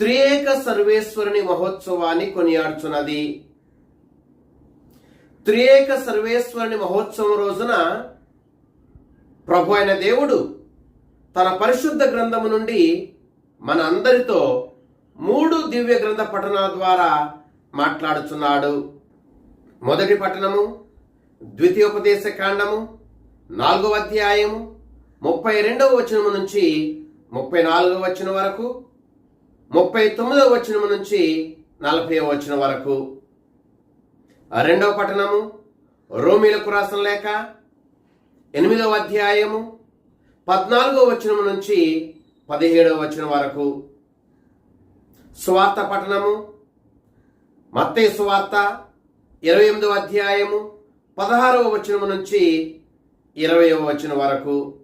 త్రియేక సర్వేశ్వరుని మహోత్సవాన్ని కొనియాడుచున్నది. త్రియేక సర్వేశ్వరుని మహోత్సవం రోజున ప్రభు అయిన దేవుడు తన పరిశుద్ధ గ్రంథము నుండి మన అందరితో మూడు దివ్య గ్రంథ పఠనాల ద్వారా మాట్లాడుచున్నాడు. మొదటి పట్టణము ద్వితీయోపదేశ కాండము నాలుగవ అధ్యాయము ముప్పై రెండవ వచనము నుంచి ముప్పై నాలుగవ వచనం వరకు ముప్పై తొమ్మిదవ వచనము నుంచి నలభై వచనం వరకు. రెండవ పట్టణము రోమిలకు రాసిన లేక ఎనిమిదవ అధ్యాయము పద్నాలుగవ వచనము నుంచి పదిహేడవ వచనం వరకు. సువార్త పట్టణము మత్తే సువార్త ఇరవై ఎనిమిదవ అధ్యాయము పదహారవ వచనము నుంచి ఇరవయవ వచనం వరకు.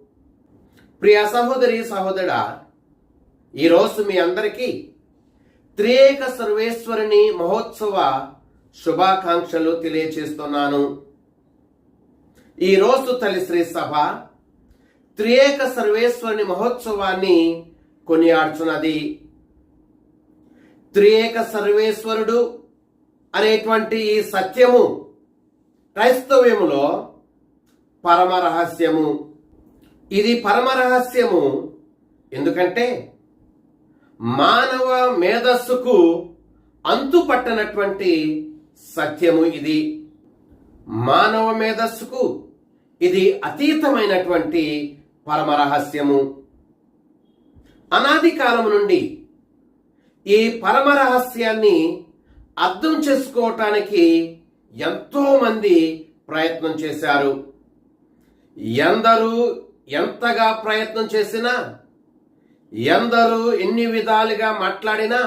ప్రియ సహోదరి సహోదరుడా ఈరోజు మీ అందరికీ త్రియేక సర్వేశ్వరుని మహోత్సవ శుభాకాంక్షలు తెలియచేస్తున్నాను. ఈరోజు తల్లి శ్రీ సభ త్రియేక సర్వేశ్వరుని మహోత్సవాన్ని కొనియాడుచున్నది. త్రియేక సర్వేశ్వరుడు అనేటువంటి ఈ సత్యము క్రైస్తవ్యములో పరమ రహస్యము. ఇది పరమ రహస్యము. ఎందుకంటే మానవ మేధస్సుకు అంతుపట్టనటువంటి సత్యము ఇది. మానవ మేధస్సుకు ఇది అతీతమైనటువంటి పరమరహస్యము. అనాది కాలము నుండి ఈ పరమరహస్యాన్ని అర్థం చేసుకోవటానికి ఎంతోమంది ప్రయత్నం చేశారు. ఎందరూ ఎంతగా ప్రయత్నం చేసినా ఎందరూ ఎన్ని విధాలుగా మాట్లాడినా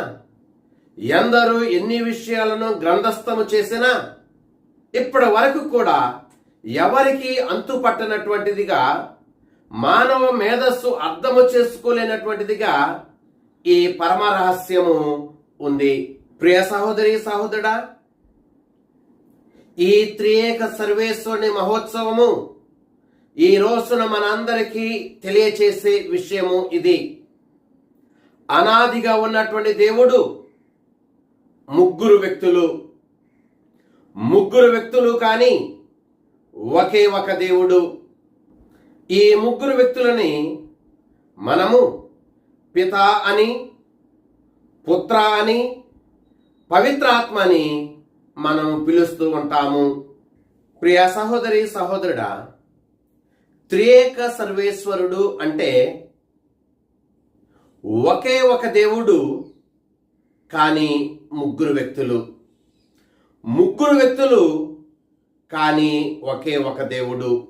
ఎందరూ ఎన్ని విషయాలను గ్రంథస్థము చేసినా ఇప్పటి వరకు కూడా ఎవరికి అంతుపట్టనటువంటిదిగా మానవ మేధస్సు అర్థము చేసుకోలేనటువంటిదిగా ఈ పరమ రహస్యము ఉంది. ప్రియ సహోదరి సహోదరుడా ఈ త్రియేక సర్వేశ్వరుని మహోత్సవము ఈ రోజున మనందరికీ తెలియచేసే విషయము ఇది. అనాదిగా ఉన్నటువంటి దేవుడు ముగ్గురు వ్యక్తులు. ముగ్గురు వ్యక్తులు కానీ ఒకే ఒక దేవుడు. ఈ ముగ్గురు వ్యక్తులని మనము పిత అని పుత్ర అని పవిత్రాత్మ అని మనం పిలుస్తూ ఉంటాము. ప్రియ సహోదరి సహోదరుడా త్రియేక సర్వేశ్వరుడు అంటే ఒకే ఒక దేవుడు కానీ ముగ్గురు వ్యక్తులు. ముగ్గురు వ్యక్తులు కానీ ఒకే ఒక దేవుడు.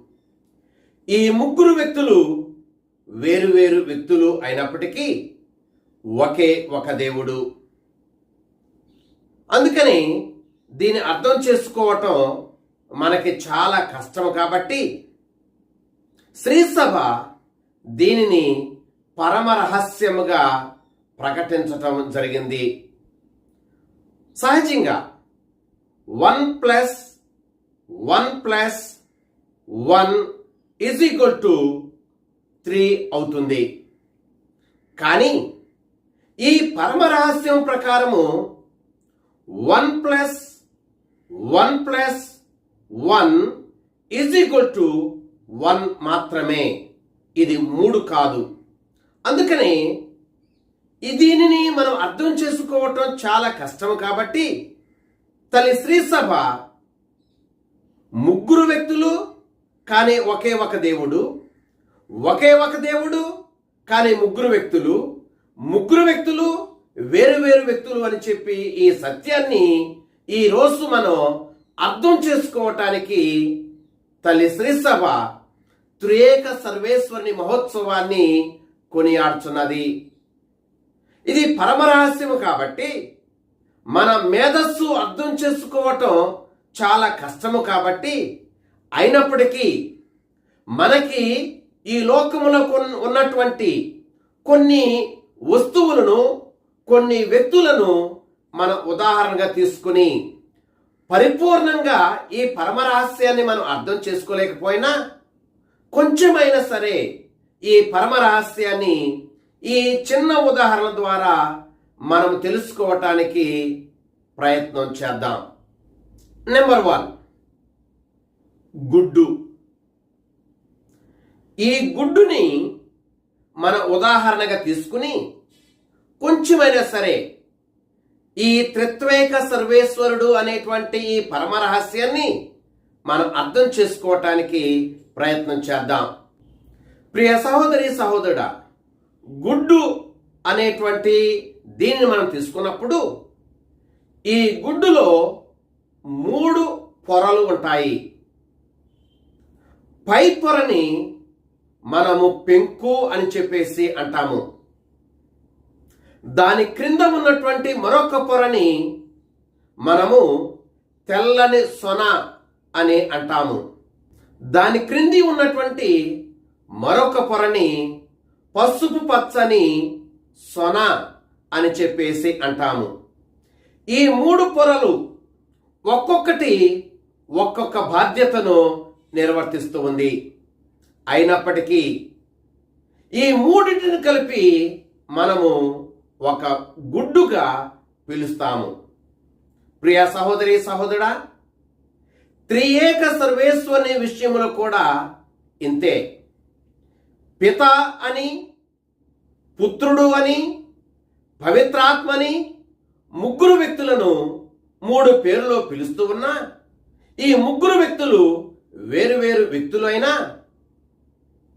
ఈ ముగ్గురు వ్యక్తులు వేరు వేరు వ్యక్తులు అయినప్పటికీ ఒకే ఒక దేవుడు. అందుకని దీన్ని అర్థం చేసుకోవటం మనకి చాలా కష్టం కాబట్టి శ్రీసభ దీనిని పరమ రహస్యముగా ప్రకటించటం జరిగింది. సహజంగా one plus one plus one is equal to three అవుతుంది. కానీ ఈ పరమ రహస్యం ప్రకారము one plus one plus one is equal to one మాత్రమే. ఇది మూడు కాదు. అందుకని దీనిని మనం అర్థం చేసుకోవటం చాలా కష్టం కాబట్టి తల్లి శ్రీ సభ ముగ్గురు వ్యక్తులు కానీ ఒకే ఒక దేవుడు ఒకే ఒక దేవుడు కానీ ముగ్గురు వ్యక్తులు ముగ్గురు వ్యక్తులు వేరు వేరు వ్యక్తులు అని చెప్పి ఈ సత్యాన్ని ఈ రోజు మనం అర్థం చేసుకోవటానికి తల్లి శ్రీసభ త్రియేక సర్వేశ్వరుని మహోత్సవాన్ని కొనియాడుచున్నది. ఇది పరమరహస్యము కాబట్టి మన మేధస్సు అర్థం చేసుకోవటం చాలా కష్టము కాబట్టి అయినప్పటికీ మనకి ఈ లోకములో కొన్- ఉన్నటువంటి కొన్ని వస్తువులను కొన్ని వ్యక్తులను మన ఉదాహరణగా తీసుకుని పరిపూర్ణంగా ఈ పరమరహస్యాన్ని మనం అర్థం చేసుకోలేకపోయినా కొంచెమైనా సరే ఈ పరమ రహస్యాన్ని ఈ చిన్న ఉదాహరణ ద్వారా మనం తెలుసుకోవటానికి ప్రయత్నం చేద్దాం. నెంబర్ వన్ గుడ్డు. ఈ గుడ్డుని మన ఉదాహరణగా తీసుకుని కొంచెమైనా సరే ఈ త్రిత్వేక సర్వేశ్వరుడు అనేటువంటి ఈ పరమ రహస్యాన్ని మనం అర్థం చేసుకోవటానికి ప్రయత్నం చేద్దాం. ప్రియ సహోదరి సహోదరుడా గుడ్డు అనేటువంటి దీనిని మనం తీసుకున్నప్పుడు ఈ గుడ్డులో మూడు పొరలు ఉంటాయి. పై పొరని మనము పెంకు అని చెప్పేసి అంటాము. దాని క్రింద ఉన్నటువంటి మరొక పొరని మనము తెల్లని సొన అని అంటాము. దాని క్రింది ఉన్నటువంటి మరొక పొరని పసుపు పచ్చని సొన అని చెప్పేసి అంటాము. ఈ మూడు పొరలు ఒక్కొక్కటి ఒక్కొక్క బాధ్యతను నిర్వర్తిస్తూ ఉంది. అయినప్పటికీ ఈ మూడింటిని కలిపి మనము ఒక గుడ్డుగా పిలుస్తాము. ప్రియ సహోదరి సహోదరా త్రియేక సర్వేశ్వరుని విషయంలో కూడా ఇంతే. పిత అని పుత్రుడు అని పవిత్రాత్మని ముగ్గురు వ్యక్తులను మూడు పేర్లో పిలుస్తూ ఉన్నా ఈ ముగ్గురు వ్యక్తులు వేరు వేరు వ్యక్తులు అయినా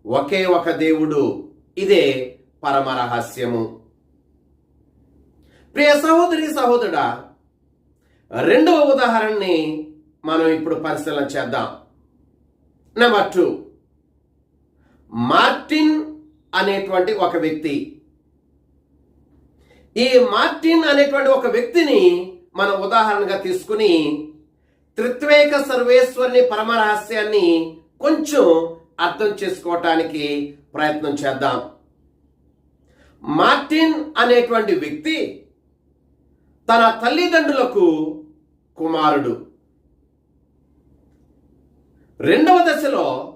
ఒకే ఒక దేవుడు. ఇదే పరమరహస్యము. ప్రియ సహోదరి సహోదరుడా రెండవ ఉదాహరణని మనం ఇప్పుడు పరిశీలన చేద్దాం. Number two. మార్టిన్ అనేటువంటి ఒక వ్యక్తి. ఈ మార్టిన్ అనేటువంటి ఒక వ్యక్తిని మనం ఉదాహరణగా తీసుకుని త్రిత్వేక సర్వేశ్వరుని పరమరహస్యాన్ని కొంచెం అర్థం చేసుకోవటానికి ప్రయత్నం చేద్దాం. మార్టిన్ అనేటువంటి వ్యక్తి తన తల్లిదండ్రులకు కుమారుడు. రెండవ దశలో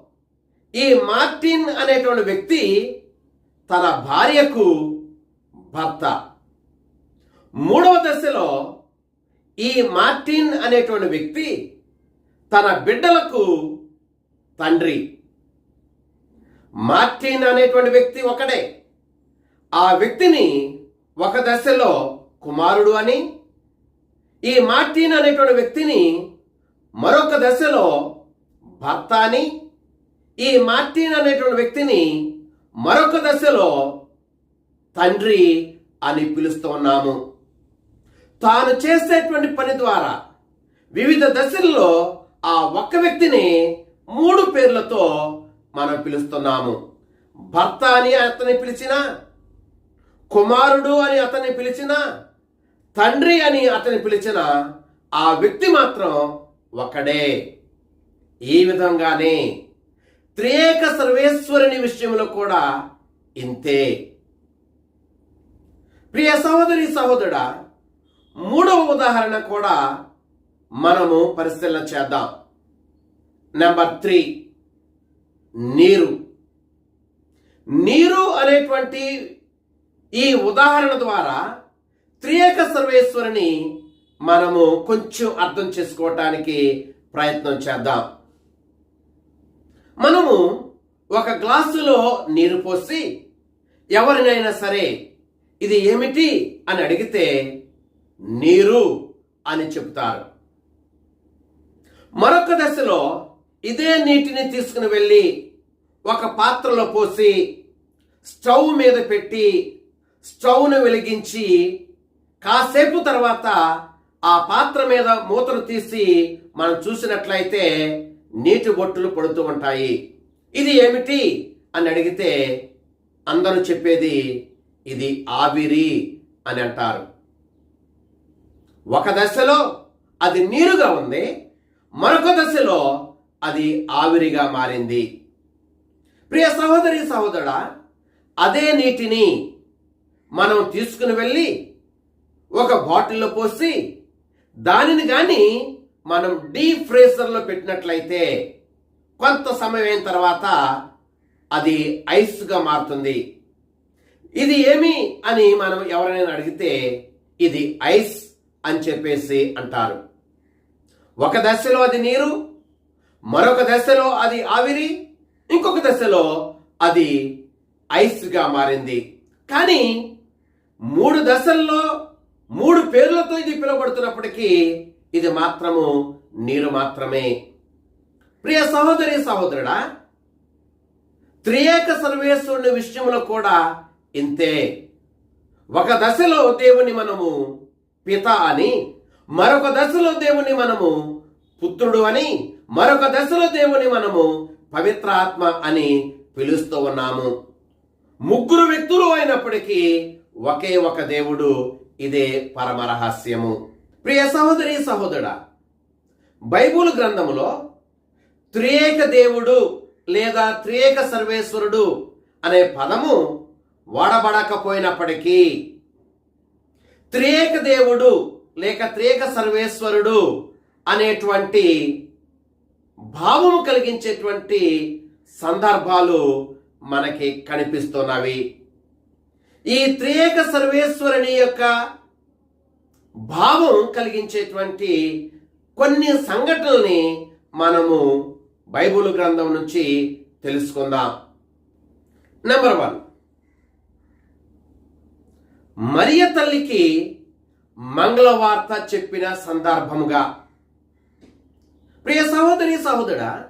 ఈ మార్టిన్ అనేటువంటి వ్యక్తి తన భార్యకు భర్త. మూడవ దశలో ఈ మార్టిన్ అనేటువంటి వ్యక్తి తన బిడ్డలకు తండ్రి. మార్టిన్ అనేటువంటి వ్యక్తి ఒకడే. ఆ వ్యక్తిని ఒక దశలో కుమారుడు అని ఈ మార్టిన్ అనేటువంటి వ్యక్తిని మరొక దశలో భర్త అని ఈ మార్టిన్ అనేటువంటి వ్యక్తిని మరొక దశలో తండ్రి అని పిలుస్తూ ఉన్నాము. తాను చేసేటువంటి పని ద్వారా వివిధ దశల్లో ఆ ఒక్క వ్యక్తిని మూడు పేర్లతో మనం పిలుస్తున్నాము. భర్త అని అతన్ని పిలిచిన కుమారుడు అని అతన్ని పిలిచిన తండ్రి అని అతని పిలిచిన ఆ వ్యక్తి మాత్రం ఒకడే. ఈ విధంగానే త్రియేక సర్వేశ్వరుని విషయంలో కూడా ఇంతే. ప్రియ సహోదరి సహోదరుడా మూడవ ఉదాహరణ కూడా మనము పరిశీలన చేద్దాం. నెంబర్ త్రీ నీరు. నీరు అనేటువంటి ఈ ఉదాహరణ ద్వారా త్రియేక సర్వేశ్వరుని మనము కొంచెం అర్థం చేసుకోవటానికి ప్రయత్నం చేద్దాం. మనము ఒక గ్లాసులో నీరు పోసి ఎవరినైనా సరే ఇది ఏమిటి అని అడిగితే నీరు అని చెప్తారు మరొక దశలో ఇదే నీటిని తీసుకుని వెళ్ళి ఒక పాత్రలో పోసి స్టవ్ మీద పెట్టి స్టవ్ను వెలిగించి కాసేపు తర్వాత ఆ పాత్ర మీద మూతను తీసి మనం చూసినట్లయితే నీటి బొట్టులు పడుతూ ఉంటాయి. ఇది ఏమిటి? అని అడిగితే అందరూ చెప్పేది ఇది ఆవిరి అని అంటారు. ఒక దశలో అది నీరుగా ఉంది మరొక దశలో అది ఆవిరిగా మారింది. ప్రియ సహోదరి సహోదరా అదే నీటిని మనం తీసుకుని వెళ్ళి ఒక బాటిల్లో పోసి దానిని కానీ మనం డీప్ ఫ్రీజర్లో పెట్టినట్లయితే కొంత సమయం అయిన తర్వాత అది ఐస్గా మారుతుంది. ఇది ఏమి అని మనం ఎవరైనా అడిగితే ఇది ఐస్ అని చెప్పేసి అంటారు. ఒక దశలో అది నీరు మరొక దశలో అది ఆవిరి ఇంకొక దశలో అది ఐస్గా మారింది. కానీ మూడు దశల్లో మూడు పేర్లతో ఇది పిలువబడుతున్నప్పటికీ ఇది మాత్రము నీరు మాత్రమే. ప్రియ సహోదరి సహోదరుడా త్రియేక సర్వేశ్వరుని విషయంలో కూడా ఇంతే. ఒక దశలో దేవుని మనము పిత అని మరొక దశలో దేవుని మనము పుత్రుడు అని మరొక దశలో దేవుని మనము పవిత్ర ఆత్మ అని పిలుస్తూ ఉన్నాము. ముగ్గురు వ్యక్తులు అయినప్పటికీ ఒకే ఒక దేవుడు ఇదే పరమరహస్యము ప్రియ సహోదరి సహోదరు బైబుల్ గ్రంథములో త్రియేక దేవుడు లేదా త్రియేక సర్వేశ్వరుడు అనే పదము వాడబడకపోయినప్పటికీ త్రియేక దేవుడు లేక త్రియేక సర్వేశ్వరుడు అనేటువంటి భావము కలిగించేటువంటి సందర్భాలు మనకి కనిపిస్తున్నవి. ఈ త్రియేక సర్వేశ్వరుని యొక్క భావం కలిగించేటువంటి కొన్ని సంఘటనల్ని మనము బైబిల్ గ్రంథం నుంచి తెలుసుకుందాం. నెంబర్ వన్ మరియ తల్లికి మంగళవార్త చెప్పిన సందర్భముగా. ప్రియ సహోదరి సహోదరా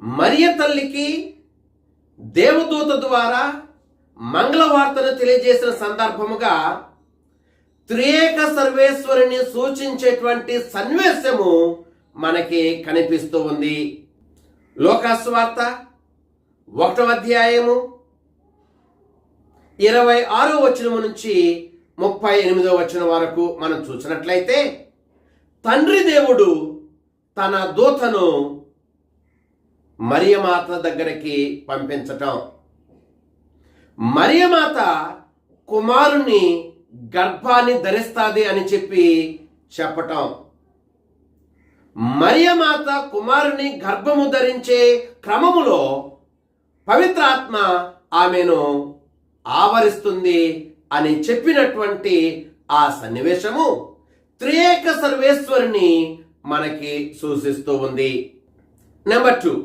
మరియ తల్లికి దేవదూత ద్వారా మంగళవార్తను తెలియజేసిన సందర్భముగా త్రియేక సర్వేశ్వరుని సూచించేటువంటి సన్నివేశము మనకి కనిపిస్తూ ఉంది. లోకాస్వార్త ఒకటవ అధ్యాయము ఇరవై ఆరో వచనము నుంచి ముప్పై ఎనిమిదో వచనం వరకు మనం చూసినట్లయితే తండ్రి దేవుడు తన దూతను మరియమాత దగ్గరికి పంపించటం. మరియమాత కుమారుని గర్భాన్ని ధరిస్తాది అని చెప్పి చెప్పటం. మరియమాత కుమారుని గర్భము ధరించే క్రమములో పవిత్రాత్మ ఆమెను ఆవరిస్తుంది అని చెప్పినటువంటి ఆ సన్నివేశము త్రియేక సర్వేశ్వరుని మనకి సూచిస్తూ ఉంది. Number two.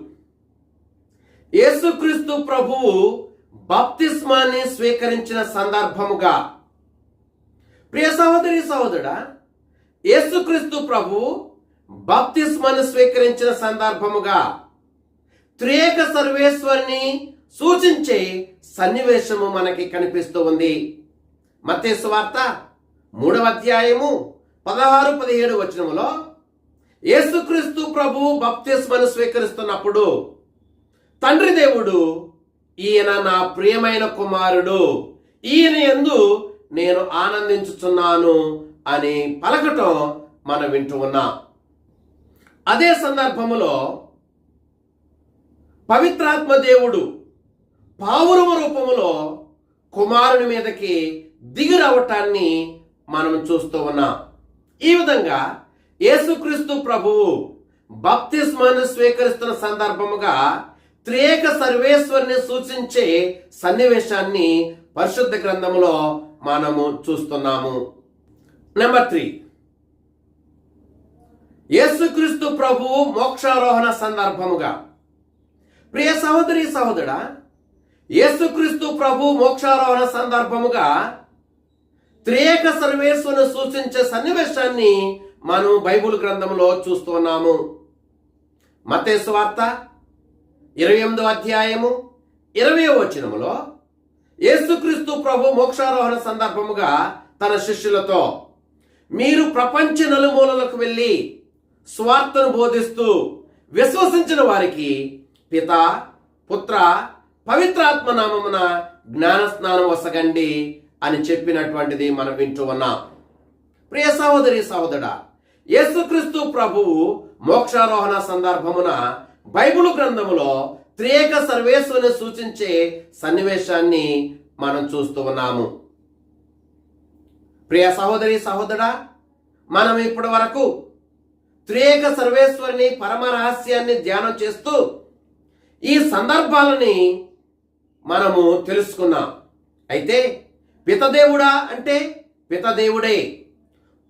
యేసుక్రీస్తు ప్రభువు బప్తిస్మాన్ని స్వీకరించిన సందర్భముగా ప్రియ సహోదరి సహోదరుడా యేసుక్రీస్తు ప్రభు బాప్తిస్మాన్ని స్వీకరించిన సందర్భముగా త్రియేక సర్వేశ్వరిని సూచించే సన్నివేశము మనకి కనిపిస్తూ ఉంది. మత్తేసు వార్త మూడవ అధ్యాయము పదహారు పదిహేడు వచనములో యేసుక్రీస్తు ప్రభు బప్తిస్మను స్వీకరిస్తున్నప్పుడు తండ్రి దేవుడు ఈయన నా ప్రియమైన కుమారుడు ఈయన ఎందు నేను ఆనందించుచున్నాను అని పలకటం మనం వింటూ ఉన్నాం. అదే సందర్భములో పవిత్రాత్మ దేవుడు పావురవ రూపములో కుమారుని మీదకి దిగి రావటాన్ని మనం చూస్తూ ఉన్నాం. ఈ విధంగా యేసుక్రీస్తు ప్రభువు బప్తిస్మాన్ని స్వీకరిస్తున్న సందర్భముగా త్రియేక సర్వేశ్వరిని సూచించే సన్నివేశాన్ని పరిశుద్ధ గ్రంథంలో మనము చూస్తున్నాము. నెంబర్ త్రీ యేసుక్రీస్తు ప్రభువు మోక్షారోహణ సందర్భముగా. ప్రియ సహోదరి సహోదరా యేసుక్రీస్తు ప్రభు మోక్షారోహణ సందర్భముగా త్రేక సర్వేశ్వను సూచించే సన్నివేశాన్ని మనం బైబుల్ గ్రంథంలో చూస్తున్నాము మతేసు వార్త ఇరవై ఎనిమిదో అధ్యాయము ఇరవై వచనములో యేసుక్రీస్తు ప్రభు మోక్షారోహణ సందర్భముగా తన శిష్యులతో మీరు ప్రపంచ నలుమూలలకు వెళ్ళి స్వార్థను బోధిస్తూ విశ్వసించిన వారికి పిత పుత్ర పవిత్రాత్మ నామమున జ్ఞాన స్నానం వసగండి అని చెప్పినటువంటిది మనం వింటూ ఉన్నాం. ప్రియ సహోదరి సహోదరా యేసుక్రీస్తు ప్రభువు మోక్షారోహణ సందర్భమున బైబిల్ గ్రంథములో త్రేక సర్వేశ్వరుని సూచించే సన్నివేశాన్ని మనం చూస్తూ ఉన్నాము. ప్రియ సహోదరి సహోదరా మనం ఇప్పటి వరకు త్రియేక సర్వేశ్వరిని పరమ రహస్యాన్ని ధ్యానం చేస్తూ ఈ సందర్భాలని మనము తెలుసుకున్నాం. అయితే పితదేవుడా అంటే పితదేవుడే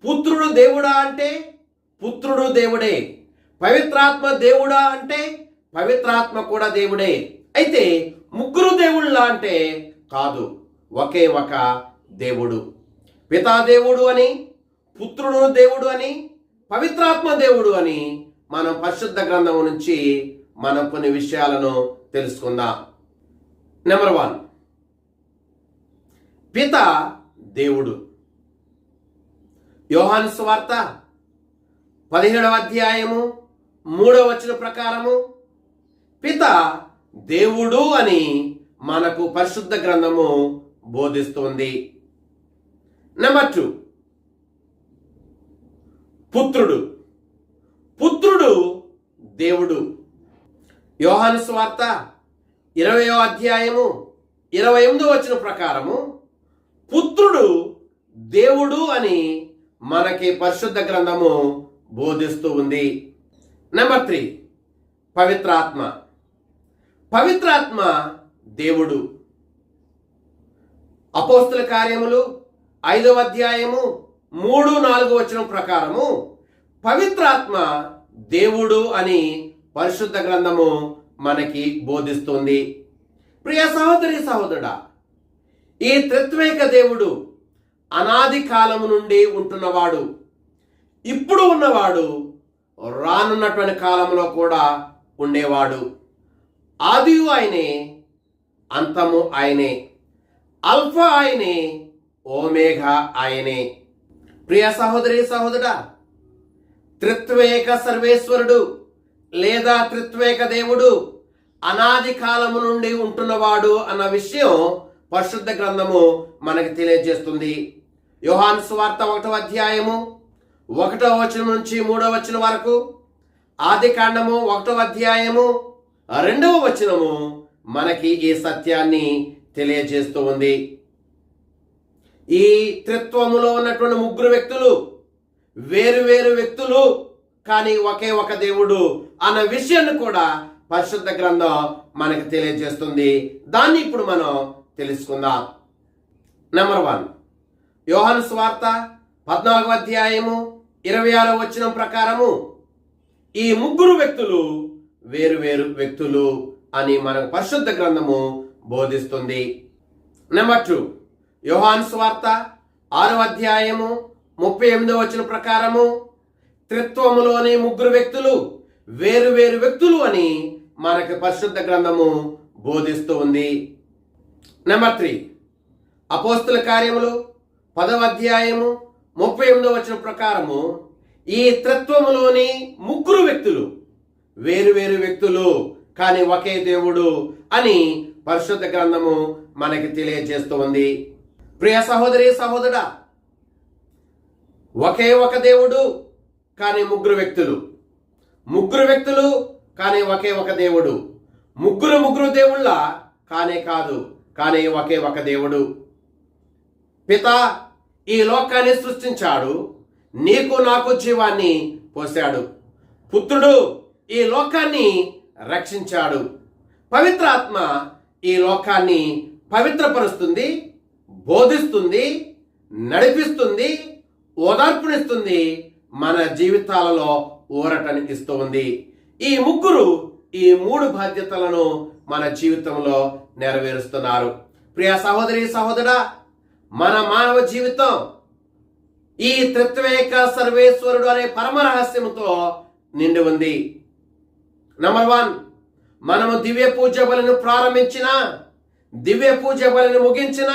పుత్రుడు దేవుడా అంటే పుత్రుడు దేవుడే పవిత్రాత్మ దేవుడా అంటే పవిత్రాత్మ కూడా దేవుడే. అయితే ముగ్గురు దేవుళ్ళ అంటే కాదు ఒకే ఒక దేవుడు. పితా దేవుడు అని పుత్రుడు దేవుడు అని పవిత్రాత్మ దేవుడు అని మనం పరిశుద్ధ గ్రంథం నుంచి మనం కొన్ని విషయాలను తెలుసుకుందాం. నెంబర్ వన్ పిత దేవుడు. యోహాను స్వార్త పదిహేడవ అధ్యాయము మూడవ వచన ప్రకారము పిత దేవుడు అని మనకు పరిశుద్ధ గ్రంథము బోధిస్తుంది. నెంబర్ టూ పుత్రుడు. పుత్రుడు దేవుడు. యోహాను స్వార్త ఇరవయో అధ్యాయము ఇరవై ఎనిమిదో వచ్చిన ప్రకారము పుత్రుడు దేవుడు అని మనకి పరిశుద్ధ గ్రంథము బోధిస్తూ ఉంది. నెంబర్ త్రీ పవిత్రాత్మ. పవిత్రాత్మ దేవుడు. అపోస్తుల కార్యములు ఐదవ అధ్యాయము మూడు నాలుగు వచనం ప్రకారము పవిత్రాత్మ దేవుడు అని పరిశుద్ధ గ్రంథము మనకి బోధిస్తుంది. ప్రియ సహోదరి సహోదరుడా ఈ త్రిత్వేక దేవుడు అనాది కాలము నుండి ఉంటున్నవాడు. ఇప్పుడు ఉన్నవాడు రానున్నటువంటి కాలంలో కూడా ఉండేవాడు. ఆదియు ఆయనే అంతము ఆయనే అల్ఫా ఆయనే ఓమేఘా ఆయనే. ప్రియ సహోదరి సహోదరా త్రిత్వేక సర్వేశ్వరుడు లేదా త్రిత్వేక దేవుడు అనాది కాలము నుండి ఉంటున్నవాడు అన్న విషయం పరిశుద్ధ గ్రంథము మనకి తెలియజేస్తుంది. యోహాన్ స్వార్త ఒకటో అధ్యాయము ఒకటో వచనం నుంచి మూడో వచనం వరకు ఆది కాండము ఒకటో అధ్యాయము రెండవ వచనము మనకి ఈ సత్యాన్ని తెలియజేస్తూ ఉంది. ఈ త్రిత్వములో ఉన్నటువంటి ముగ్గురు వ్యక్తులు వేరు వేరు వ్యక్తులు కానీ ఒకే ఒక దేవుడు అన్న విషయాన్ని కూడా పరిశుద్ధ గ్రంథం మనకు తెలియజేస్తుంది. దాన్ని ఇప్పుడు మనం తెలుసుకుందాం. నెంబర్ వన్ యోహాను స్వార్త పద్నాలుగో అధ్యాయము ఇరవై ఆరో వచనం ప్రకారము ఈ ముగ్గురు వ్యక్తులు వేరు వేరు వ్యక్తులు అని మనకు పరిశుద్ధ గ్రంథము బోధిస్తుంది. నెంబర్ టూ యోహాన్ స్వార్త ఆరో అధ్యాయము ముప్పై ఎనిమిదో వచ్చిన ప్రకారము త్రిత్వములోని ముగ్గురు వ్యక్తులు వేరు వేరు వ్యక్తులు అని మనకి పరిశుద్ధ గ్రంథము బోధిస్తూ ఉంది. నెంబర్ త్రీ అపోస్తుల కార్యములు పదవ అధ్యాయము ముప్పై ఎనిమిదో వచ్చిన ప్రకారము ఈ త్రిత్వములోని ముగ్గురు వ్యక్తులు వేరు వేరు వ్యక్తులు కానీ ఒకే దేవుడు అని పరిశుద్ధ గ్రంథము మనకి తెలియజేస్తూ ఉంది. ప్రియ సహోదరి సహోదరా ఒకే ఒక దేవుడు కానీ ముగ్గురు వ్యక్తులు. ముగ్గురు వ్యక్తులు కానీ ఒకే ఒక దేవుడు. ముగ్గురు ముగ్గురు దేవుళ్ళ కానే కాదు కానీ ఒకే ఒక దేవుడు. పిత ఈ లోకాన్ని సృష్టించాడు నీకు నాకు జీవాన్ని పోశాడు. పుత్రుడు ఈ లోకాన్ని రక్షించాడు. పవిత్రాత్మ ఈ లోకాన్ని పవిత్రపరుస్తుంది బోధిస్తుంది నడిపిస్తుంది ఓదార్పునిస్తుంది మన జీవితాలలో ఊరటని ఇస్తూ ఉంది. ఈ ముగ్గురు ఈ మూడు బాధ్యతలను మన జీవితంలో నెరవేరుస్తున్నారు. ప్రియ సహోదరి సహోదరా మన మానవ జీవితం ఈ త్రిత్వేక సర్వేశ్వరుడు అనే పరమ రహస్యముతో నిండి ఉంది. నంబర్ వన్ మనము దివ్య పూజ బలిని ప్రారంభించిన దివ్య పూజ బలిని ముగించిన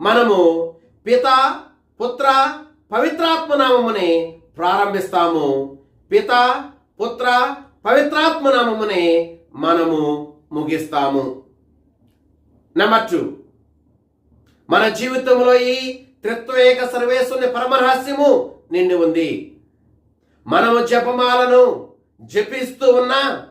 మనము పిత పుత్ర పవిత్రాత్మ నామముని ప్రారంభిస్తాము. పిత పుత్ర పవిత్రాత్మ నామముని మనము ముగిస్తాము. నెంబర్ టూ మన జీవితంలో ఈ త్రిత్వేక సర్వేశ్వరుని పరమరహస్యము నిండి ఉంది. మనము జపమాలను జపిస్తూ ఉన్నా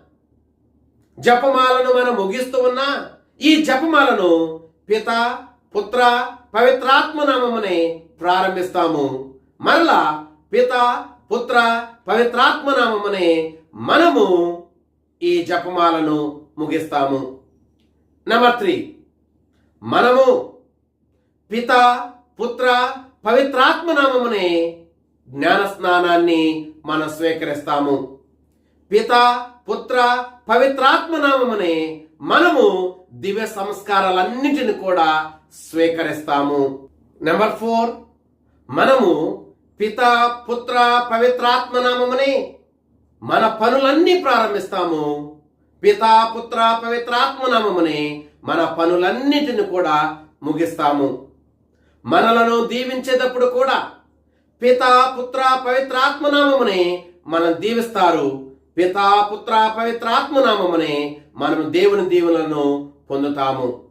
జపమాలను మనం ముగిస్తూ ఉన్నా ఈ జపమాలను పిత పుత్ర పవిత్రాత్మ నామమునే ప్రారంభిస్తాము. మరలా పిత పుత్ర పవిత్రాత్మ నామమునే మనము ఈ జపమాలను ముగిస్తాము. Number three. మనము పిత పుత్ర పవిత్రాత్మ నామమునే జ్ఞాన స్నానాన్ని మనం స్వీకరిస్తాము. పిత పుత్ర పవిత్రాత్మ నామమునే మనము దివ్య సంస్కారాలన్నిటిని కూడా స్వీకరిస్తాము. నెంబర్ ఫోర్ మనము పిత పుత్ర పవిత్రాత్మ నామమునే మన పనులన్నీ ప్రారంభిస్తాము. పిత పుత్ర పవిత్రాత్మ నామమునే మన పనులన్నిటిని కూడా ముగిస్తాము. మనలను దీవించేటప్పుడు కూడా పిత పుత్ర పవిత్రాత్మ నామమునే మనం దీవిస్తారు. పితా పుత్ర పవిత్రాత్మ నామమునే మనం దేవుని దీవులను పొందుతాము.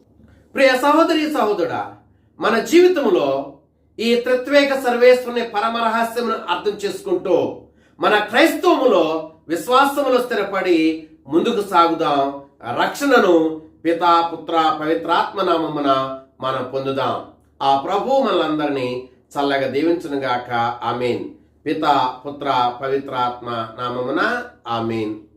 ప్రియ సహోదరి సహోదరుడా మన జీవితంలో ఈ త్రిత్వేక సర్వేశ్వరుని పరమ రహస్యమును అర్థం చేసుకుంటూ మన క్రైస్తవములో విశ్వాసములో స్థిరపడి ముందుకు సాగుదాం. రక్షణను పితా పుత్ర పవిత్రాత్మ నామమున మనం పొందుదాం. ఆ ప్రభు మనందరినీ చల్లగా దీవించునుగాక. ఆమెన్. పిత పుత్ర పవిత్రాత్మ నామమున ఆమెన్